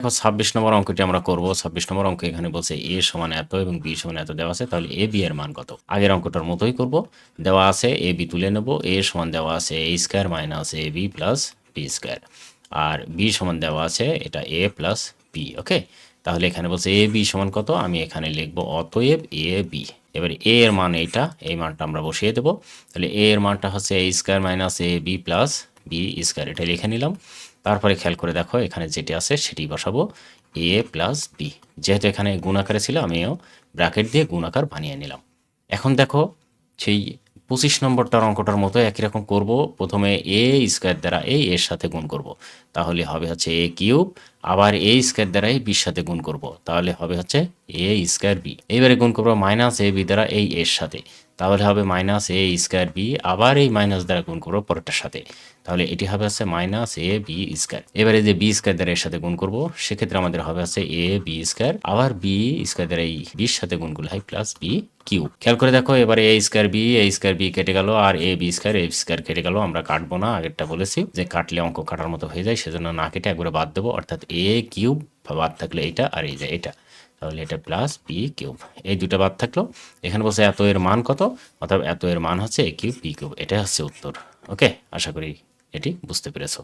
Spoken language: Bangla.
দেখো ছাব্বিশ নম্বর অঙ্কটি আমরা করব। ছাব্বিশ নম্বর অঙ্ক এখানে বলছে এ সমান এত এবং বি সমান এত দেওয়া আছে, তাহলে এ বি এর মান কত? আগের অঙ্কটার মতোই করব। দেওয়া আছে এ বি তুলে নেব। এ সমান দেওয়া আছে a square minus a b plus b square. R B সমান দেওয়া আছে এটা এ প্লাস বি, ওকে? তাহলে এখানে বলছে এ বি সমান কত? আমি এখানে লিখব অতএব এ বি। এবার এ এর মান এইটা, এই মানটা আমরা বসিয়ে দেবো। তাহলে এ এর মানটা হচ্ছে a square minus a b plus b square. এটা লিখে নিলাম। তারপরে খেয়াল করে দেখো, এখানে যেটি আছে সেটি বসাবো, এ প্লাস বি। যেহেতু এখানে গুণাকারে ছিল, আমিও ব্র্যাকেট দিয়ে গুণাকার বানিয়ে নিলাম। এখন দেখো, সেই পঁচিশ নম্বরটার অঙ্কটার মতো একই রকম করব, প্রথমে এ স্কোয়ার দ্বারা এই এর সাথে গুণ করব। তাহলে হবে হচ্ছে এ কিউব আবার এ স্কোয়ার দ্বারা এই বির সাথে গুণ করব। তাহলে হবে হচ্ছে এ স্কোয়ার বি এইবারে গুণ করব মাইনাস এ বি দ্বারা এই এর সাথে। তাহলে হবে মাইনাস এ স্কোয়ার বি আবার এই মাইনাস দ্বারা গুণ করব পরেরটার সাথে। তাহলে এটি হবে হচ্ছে মাইনাস এ বি স্কোয়ার এবারে যে বি স্কোয়ার দ্বারা এর সাথে গুণ করব, সেক্ষেত্রে আমাদের হবে হচ্ছে এ বি স্কোয়ার আবার বি স্কোয়ার দ্বারা এই বির সাথে গুণ করলে হয় প্লাস বি কিউ খেয়াল করে দেখো, এবারে a square b a square b কেটে গেল, আর a b square a square কেটে গেল, আমরা কাটবো না, আগেরটা বলেছি যে কাটলে অঙ্ক কাটার মতো হয়ে যায়, সেজন্য না কেটে একবারে বাদ দেবো, অর্থাৎ এ কিউব বাদ থাকলে এইটা আর এই যে এটা। তাহলে এটা প্লাস পি কিউব এই দুটো বাদ থাকল। এখানে বলছে এত এর মান কত? অর্থাৎ এত এর মান হচ্ছে এ কিউব পি কিউব এটাই হচ্ছে উত্তর। ওকে আশা করি এটি বুঝতে পেরেছ।